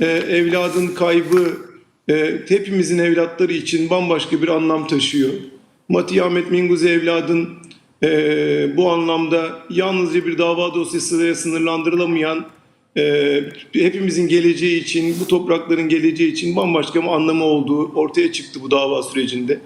e, evladın kaybı e, hepimizin evlatları için bambaşka bir anlam taşıyor. Mati Ahmet Minguz evladın e, bu anlamda yalnızca bir dava dosyasıyla sınırlandırılamayan e, hepimizin geleceği için, bu toprakların geleceği için bambaşka bir anlamı olduğu ortaya çıktı bu dava sürecinde.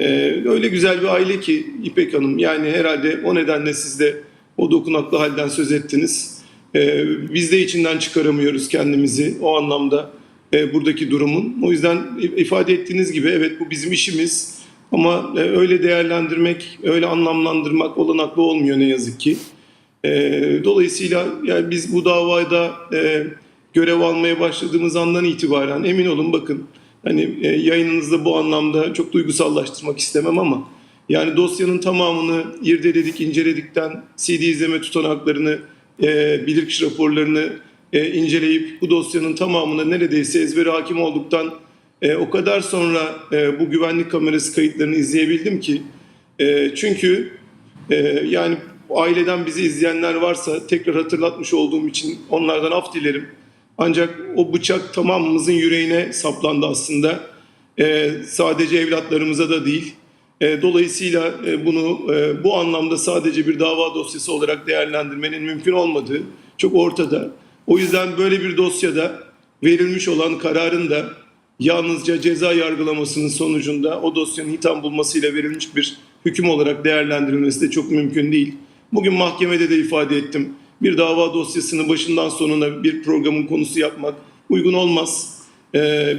Ee, öyle güzel bir aile ki İpek Hanım. Yani herhalde o nedenle siz de o dokunaklı halden söz ettiniz. Ee, biz de içinden çıkaramıyoruz kendimizi o anlamda e, buradaki durumun. O yüzden ifade ettiğiniz gibi evet bu bizim işimiz. Ama e, öyle değerlendirmek, öyle anlamlandırmak olanaklı olmuyor ne yazık ki. Ee, dolayısıyla yani biz bu davada e, görev almaya başladığımız andan itibaren emin olun bakın hani e, yayınınızda bu anlamda çok duygusallaştırmak istemem ama yani dosyanın tamamını irdeledik, inceledikten CD izleme tutanaklarını, e, bilirkişi raporlarını e, inceleyip bu dosyanın tamamına neredeyse ezbere hakim olduktan e, o kadar sonra e, bu güvenlik kamerası kayıtlarını izleyebildim ki e, çünkü e, yani aileden bizi izleyenler varsa tekrar hatırlatmış olduğum için onlardan af dilerim. Ancak o bıçak tamamımızın yüreğine saplandı aslında. Ee, sadece evlatlarımıza da değil. Ee, dolayısıyla e, bunu e, bu anlamda sadece bir dava dosyası olarak değerlendirmenin mümkün olmadığı çok ortada. O yüzden böyle bir dosyada verilmiş olan kararın da yalnızca ceza yargılamasının sonucunda o dosyanın hitam bulmasıyla verilmiş bir hüküm olarak değerlendirilmesi de çok mümkün değil. Bugün mahkemede de ifade ettim. Bir dava dosyasını başından sonuna bir programın konusu yapmak uygun olmaz.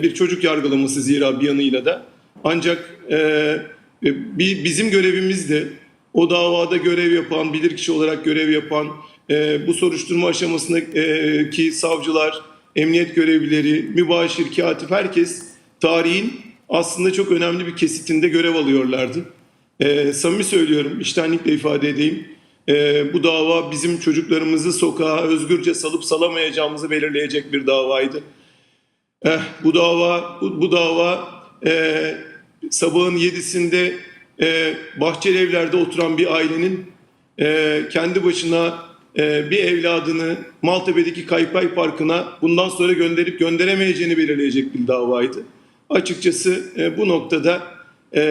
Bir çocuk yargılaması zira bir yanıyla da. Ancak e, bizim görevimiz de o davada görev yapan, bilirkişi olarak görev yapan, e, bu soruşturma aşamasındaki savcılar, emniyet görevlileri, mübaşir, katip herkes tarihin aslında çok önemli bir kesitinde görev alıyorlardı. E, samimi söylüyorum, içtenlikle ifade edeyim. E, bu dava bizim çocuklarımızı sokağa özgürce salıp salamayacağımızı belirleyecek bir davaydı. Eh, bu dava bu, bu dava e, sabahın yedisinde e, Bahçeli Evler'de oturan bir ailenin e, kendi başına e, bir evladını Maltepe'deki Kaypay Parkı'na bundan sonra gönderip gönderemeyeceğini belirleyecek bir davaydı. Açıkçası e, bu noktada e,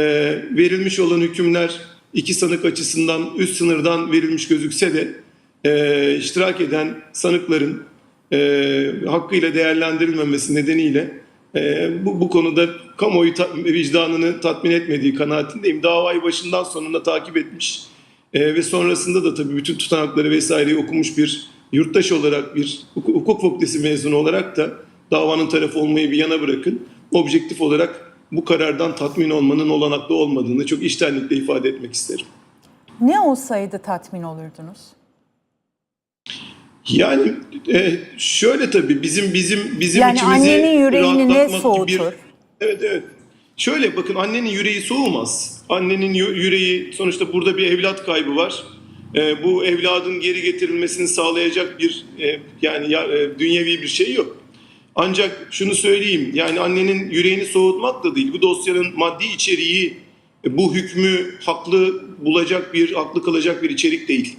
verilmiş olan hükümler iki sanık açısından üst sınırdan verilmiş gözükse de e, iştirak eden sanıkların e, hakkıyla değerlendirilmemesi nedeniyle e, bu, bu konuda kamuoyu ta, vicdanını tatmin etmediği kanaatindeyim. Davayı başından sonuna takip etmiş e, ve sonrasında da tabii bütün tutanakları vesaireyi okumuş bir yurttaş olarak bir hukuk, fakültesi mezunu olarak da davanın tarafı olmayı bir yana bırakın. Objektif olarak bu karardan tatmin olmanın olanaklı olmadığını çok içtenlikle ifade etmek isterim. Ne olsaydı tatmin olurdunuz? Yani e, şöyle tabii bizim bizim bizim Yani içimizi annenin yüreğini ne soğutur? Evet evet. Şöyle bakın annenin yüreği soğumaz. Annenin yü- yüreği sonuçta burada bir evlat kaybı var. E, bu evladın geri getirilmesini sağlayacak bir e, yani ya, e, dünyevi bir şey yok. Ancak şunu söyleyeyim yani annenin yüreğini soğutmak da değil. Bu dosyanın maddi içeriği e, bu hükmü haklı bulacak bir, haklı kılacak bir içerik değil.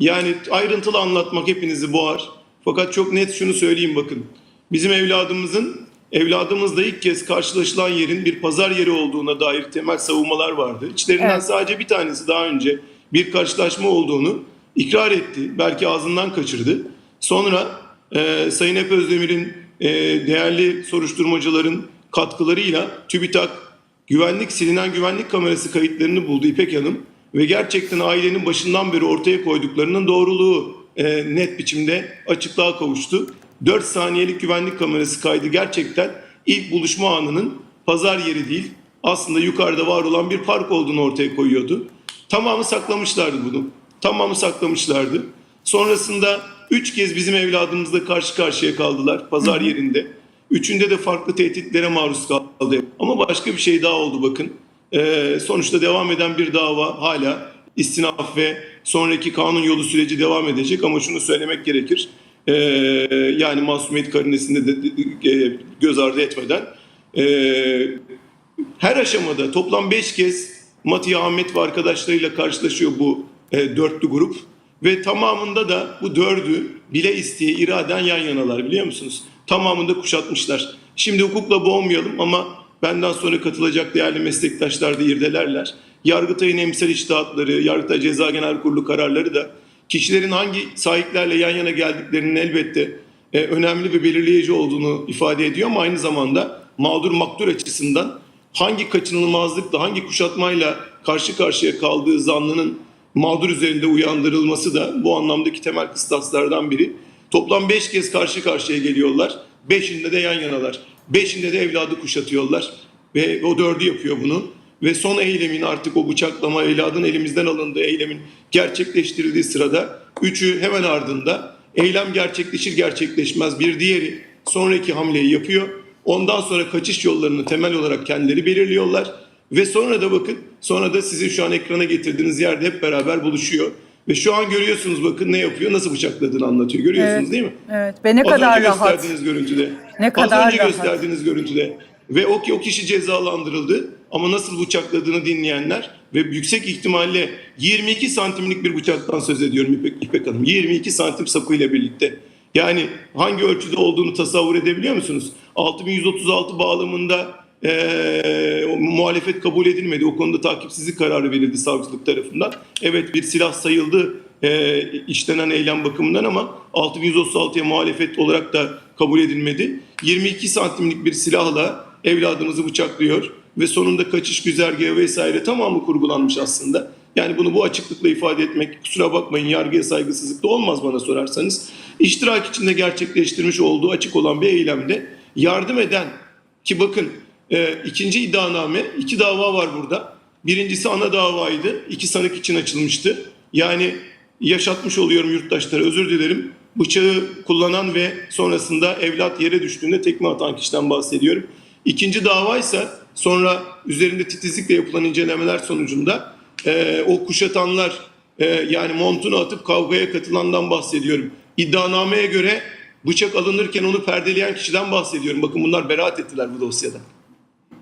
Yani ayrıntılı anlatmak hepinizi boğar. Fakat çok net şunu söyleyeyim bakın. Bizim evladımızın evladımızla ilk kez karşılaşılan yerin bir pazar yeri olduğuna dair temel savunmalar vardı. İçlerinden Evet. sadece bir tanesi daha önce bir karşılaşma olduğunu ikrar etti. Belki ağzından kaçırdı. Sonra e, Sayın Hep Özdemir'in e, değerli soruşturmacıların katkılarıyla TÜBİTAK güvenlik silinen güvenlik kamerası kayıtlarını buldu İpek Hanım ve gerçekten ailenin başından beri ortaya koyduklarının doğruluğu e, net biçimde açıklığa kavuştu. 4 saniyelik güvenlik kamerası kaydı gerçekten ilk buluşma anının pazar yeri değil aslında yukarıda var olan bir park olduğunu ortaya koyuyordu. Tamamı saklamışlardı bunu. Tamamı saklamışlardı. Sonrasında üç kez bizim evladımızla karşı karşıya kaldılar pazar yerinde. Üçünde de farklı tehditlere maruz kaldı. Ama başka bir şey daha oldu bakın. Ee, sonuçta devam eden bir dava hala istinaf ve sonraki kanun yolu süreci devam edecek. Ama şunu söylemek gerekir. Ee, yani masumiyet karinesinde de göz ardı etmeden e, her aşamada toplam 5 kez Mati Ahmet ve arkadaşlarıyla karşılaşıyor bu e, dörtlü grup. Ve tamamında da bu dördü bile isteye iraden yan yanalar biliyor musunuz? tamamında kuşatmışlar. Şimdi hukukla boğmayalım ama benden sonra katılacak değerli meslektaşlar da irdelerler. Yargıtay'ın emsal içtihatları, Yargıtay Ceza Genel Kurulu kararları da kişilerin hangi sahiplerle yan yana geldiklerinin elbette e, önemli ve belirleyici olduğunu ifade ediyor ama aynı zamanda mağdur maktur açısından hangi kaçınılmazlıkla, hangi kuşatmayla karşı karşıya kaldığı zanlının mağdur üzerinde uyandırılması da bu anlamdaki temel kıstaslardan biri. Toplam 5 kez karşı karşıya geliyorlar. Beşinde de yan yanalar. Beşinde de evladı kuşatıyorlar. Ve o dördü yapıyor bunu. Ve son eylemin artık o bıçaklama evladın elimizden alındığı eylemin gerçekleştirildiği sırada üçü hemen ardında eylem gerçekleşir gerçekleşmez bir diğeri sonraki hamleyi yapıyor. Ondan sonra kaçış yollarını temel olarak kendileri belirliyorlar. Ve sonra da bakın sonra da sizin şu an ekrana getirdiğiniz yerde hep beraber buluşuyor. Ve şu an görüyorsunuz bakın ne yapıyor, nasıl bıçakladığını anlatıyor. Görüyorsunuz Evet, değil mi? Evet ve ne Az kadar önce rahat. gösterdiğiniz görüntüde. Ne kadar Az önce rahat. gösterdiğiniz görüntüde. Ve o o kişi cezalandırıldı ama nasıl bıçakladığını dinleyenler ve yüksek ihtimalle 22 santimlik bir bıçaktan söz ediyorum İpek, İpek Hanım. 22 santim sapıyla birlikte. Yani hangi ölçüde olduğunu tasavvur edebiliyor musunuz? 6136 bağlamında o muhalefet kabul edilmedi. O konuda takipsizlik kararı verildi savcılık tarafından. Evet bir silah sayıldı eee, işlenen eylem bakımından ama 6136'ya muhalefet olarak da kabul edilmedi. 22 santimlik bir silahla evladımızı bıçaklıyor ve sonunda kaçış güzergahı vesaire tamamı kurgulanmış aslında. Yani bunu bu açıklıkla ifade etmek kusura bakmayın yargıya saygısızlık da olmaz bana sorarsanız. İştirak içinde gerçekleştirmiş olduğu açık olan bir eylemde yardım eden ki bakın e, ikinci iddianame iki dava var burada. Birincisi ana davaydı. iki sanık için açılmıştı. Yani yaşatmış oluyorum yurttaşlara özür dilerim. Bıçağı kullanan ve sonrasında evlat yere düştüğünde tekme atan kişiden bahsediyorum. İkinci davaysa sonra üzerinde titizlikle yapılan incelemeler sonucunda e, o kuşatanlar e, yani montunu atıp kavgaya katılandan bahsediyorum. İddianameye göre bıçak alınırken onu perdeleyen kişiden bahsediyorum. Bakın bunlar beraat ettiler bu dosyada.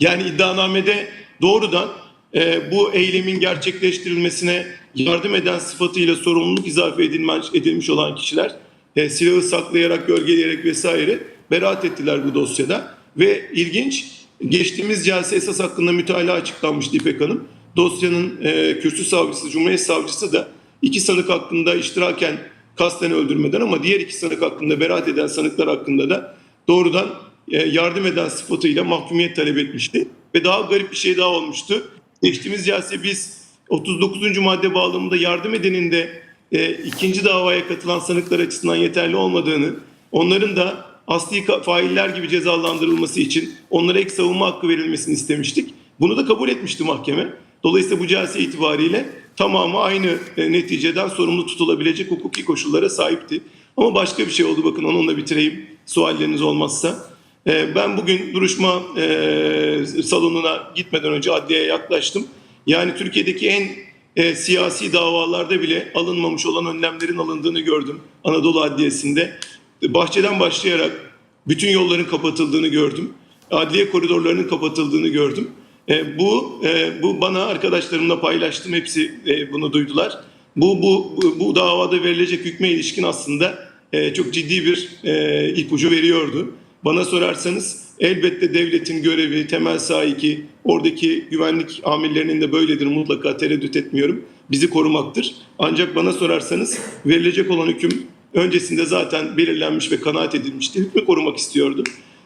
Yani iddianamede doğrudan e, bu eylemin gerçekleştirilmesine yardım eden sıfatıyla sorumluluk izafe edilmiş, edilmiş olan kişiler e, silahı saklayarak, gölgeleyerek vesaire beraat ettiler bu dosyada. Ve ilginç, geçtiğimiz celse esas hakkında mütalaa açıklanmıştı İpek Hanım. Dosyanın e, kürsü savcısı, Cumhuriyet Savcısı da iki sanık hakkında iştiraken kasten öldürmeden ama diğer iki sanık hakkında beraat eden sanıklar hakkında da doğrudan yardım eden sıfatıyla mahkumiyet talep etmişti. Ve daha garip bir şey daha olmuştu. Geçtiğimiz celse biz 39. madde bağlamında yardım edenin de e, ikinci davaya katılan sanıklar açısından yeterli olmadığını, onların da asli failler gibi cezalandırılması için onlara ek savunma hakkı verilmesini istemiştik. Bunu da kabul etmişti mahkeme. Dolayısıyla bu celse itibariyle tamamı aynı e, neticeden sorumlu tutulabilecek hukuki koşullara sahipti. Ama başka bir şey oldu bakın onunla bitireyim sualleriniz olmazsa. E, Ben bugün duruşma e, salonuna gitmeden önce adliyeye yaklaştım. Yani Türkiye'deki en e, siyasi davalarda bile alınmamış olan önlemlerin alındığını gördüm Anadolu Adliyesi'nde. Bahçeden başlayarak bütün yolların kapatıldığını gördüm. Adliye koridorlarının kapatıldığını gördüm. E, bu e, bu bana arkadaşlarımla paylaştım. Hepsi e, bunu duydular. Bu bu, bu davada verilecek hükme ilişkin aslında e, çok ciddi bir e, ipucu veriyordu. Bana sorarsanız elbette devletin görevi, temel sahiki, oradaki güvenlik amirlerinin de böyledir mutlaka tereddüt etmiyorum. Bizi korumaktır. Ancak bana sorarsanız verilecek olan hüküm öncesinde zaten belirlenmiş ve kanaat edilmişti. Hükmü korumak istiyordu.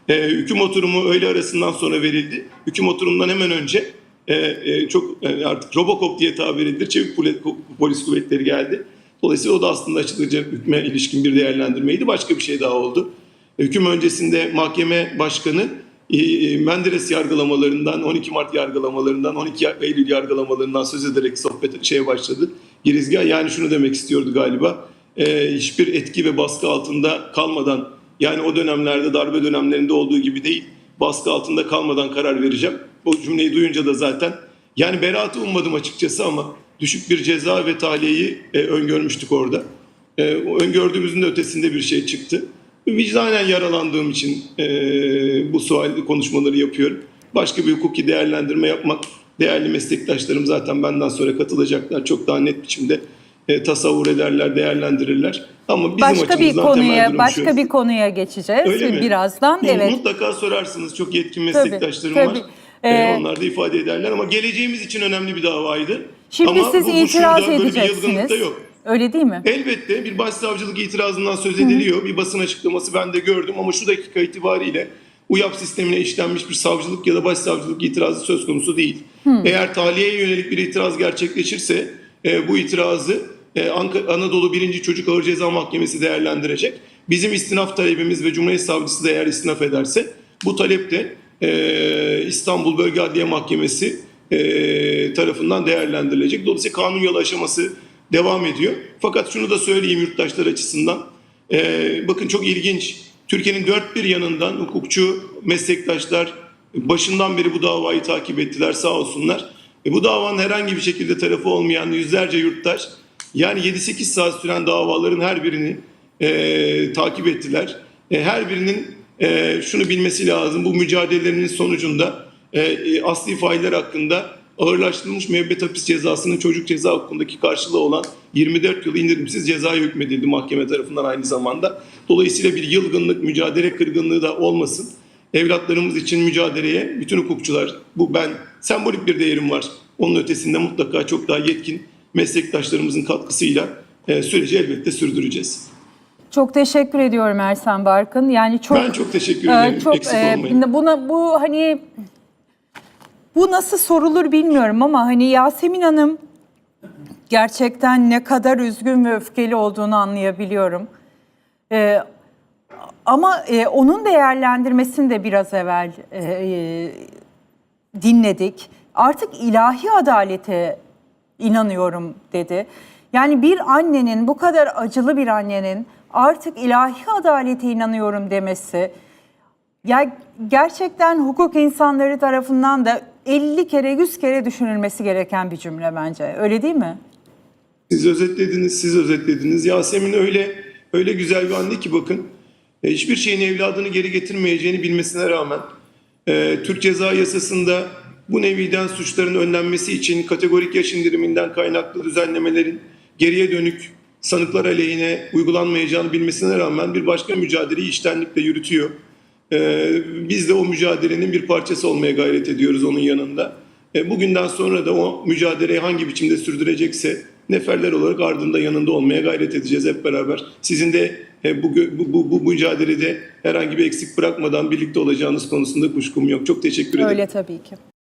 E, hüküm oturumu öğle arasından sonra verildi. Hüküm oturumundan hemen önce e, e, çok e, artık Robocop diye tabir edilir. Çevik poli- polis kuvvetleri geldi. Dolayısıyla o da aslında açıklayacak hükme ilişkin bir değerlendirmeydi. Başka bir şey daha oldu. Hüküm öncesinde mahkeme başkanı e, e, Menderes yargılamalarından, 12 Mart yargılamalarından, 12 Eylül yargılamalarından söz ederek sohbet şeye başladı. Girizgah yani şunu demek istiyordu galiba. E, hiçbir etki ve baskı altında kalmadan yani o dönemlerde darbe dönemlerinde olduğu gibi değil baskı altında kalmadan karar vereceğim. O cümleyi duyunca da zaten yani beraatı ummadım açıkçası ama düşük bir ceza ve tahliyeyi öngörmüştük orada. Öngördüğümüzün de ötesinde bir şey çıktı. Vicdanen yaralandığım için e, bu sual konuşmaları yapıyorum. Başka bir hukuki değerlendirme yapmak değerli meslektaşlarım zaten benden sonra katılacaklar. Çok daha net biçimde e, tasavvur ederler, değerlendirirler. Ama bizim Başka bir konuya başka şu. bir konuya geçeceğiz Öyle mi? birazdan. Mu- Evet. Mutlaka sorarsınız. Çok yetkin Tabii, meslektaşlarım tabii. var. Ee, Ee, onlar da ifade ederler ama geleceğimiz için önemli bir davaydı. Şimdi ama siz bu, bu itiraz şurada böyle bir edeceksiniz. yok. Öyle değil mi? Elbette bir başsavcılık itirazından söz ediliyor. Bir basın açıklaması ben de gördüm ama şu dakika itibariyle UYAP sistemine işlenmiş bir savcılık ya da başsavcılık itirazı söz konusu değil. Eğer tahliyeye yönelik bir itiraz gerçekleşirse e, bu itirazı e, Anadolu 1. Çocuk Ağır Ceza Mahkemesi değerlendirecek. Bizim istinaf talebimiz ve Cumhuriyet Savcısı da eğer istinaf ederse bu talep de e, İstanbul Bölge Adliye Mahkemesi e, tarafından değerlendirilecek. Dolayısıyla kanun yolu aşaması devam ediyor. Fakat şunu da söyleyeyim yurttaşlar açısından. Ee, bakın çok ilginç. Türkiye'nin dört bir yanından hukukçu meslektaşlar başından beri bu davayı takip ettiler sağ olsunlar. E, bu davanın herhangi bir şekilde tarafı olmayan yüzlerce yurttaş yani 7-8 saat süren davaların her birini e, takip ettiler. E, her birinin e, şunu bilmesi lazım bu mücadelelerinin sonucunda e, e, asli failler hakkında ağırlaştırılmış müebbet hapis cezasının çocuk ceza hukukundaki karşılığı olan 24 yıl indirimsiz ceza hükmedildi mahkeme tarafından aynı zamanda. Dolayısıyla bir yılgınlık, mücadele kırgınlığı da olmasın. Evlatlarımız için mücadeleye bütün hukukçular, bu ben sembolik bir değerim var. Onun ötesinde mutlaka çok daha yetkin meslektaşlarımızın katkısıyla e, süreci elbette sürdüreceğiz. Çok teşekkür ediyorum Ersen Barkın. Yani çok Ben çok teşekkür ederim. çok Eksik e, olmayın. buna bu hani bu nasıl sorulur bilmiyorum ama hani Yasemin Hanım gerçekten ne kadar üzgün ve öfkeli olduğunu anlayabiliyorum. Ee, ama e, onun değerlendirmesini de biraz evvel e, e, dinledik. Artık ilahi adalete inanıyorum dedi. Yani bir annenin bu kadar acılı bir annenin artık ilahi adalete inanıyorum demesi ya gerçekten hukuk insanları tarafından da 50 kere 100 kere düşünülmesi gereken bir cümle bence. Öyle değil mi? Siz özetlediniz, siz özetlediniz. Yasemin öyle öyle güzel bir anne ki bakın. e, Hiçbir şeyin evladını geri getirmeyeceğini bilmesine rağmen e, Türk Ceza Yasası'nda bu neviden suçların önlenmesi için kategorik yaş indiriminden kaynaklı düzenlemelerin geriye dönük sanıklar aleyhine uygulanmayacağını bilmesine rağmen bir başka mücadeleyi iştenlikle yürütüyor. Ee, biz de o mücadelenin bir parçası olmaya gayret ediyoruz onun yanında. Ee, bugünden sonra da o mücadeleyi hangi biçimde sürdürecekse neferler olarak ardında yanında olmaya gayret edeceğiz hep beraber. Sizin de e, bu, bu, bu, bu mücadelede herhangi bir eksik bırakmadan birlikte olacağınız konusunda kuşkum yok. Çok teşekkür ederim. Öyle tabii ki.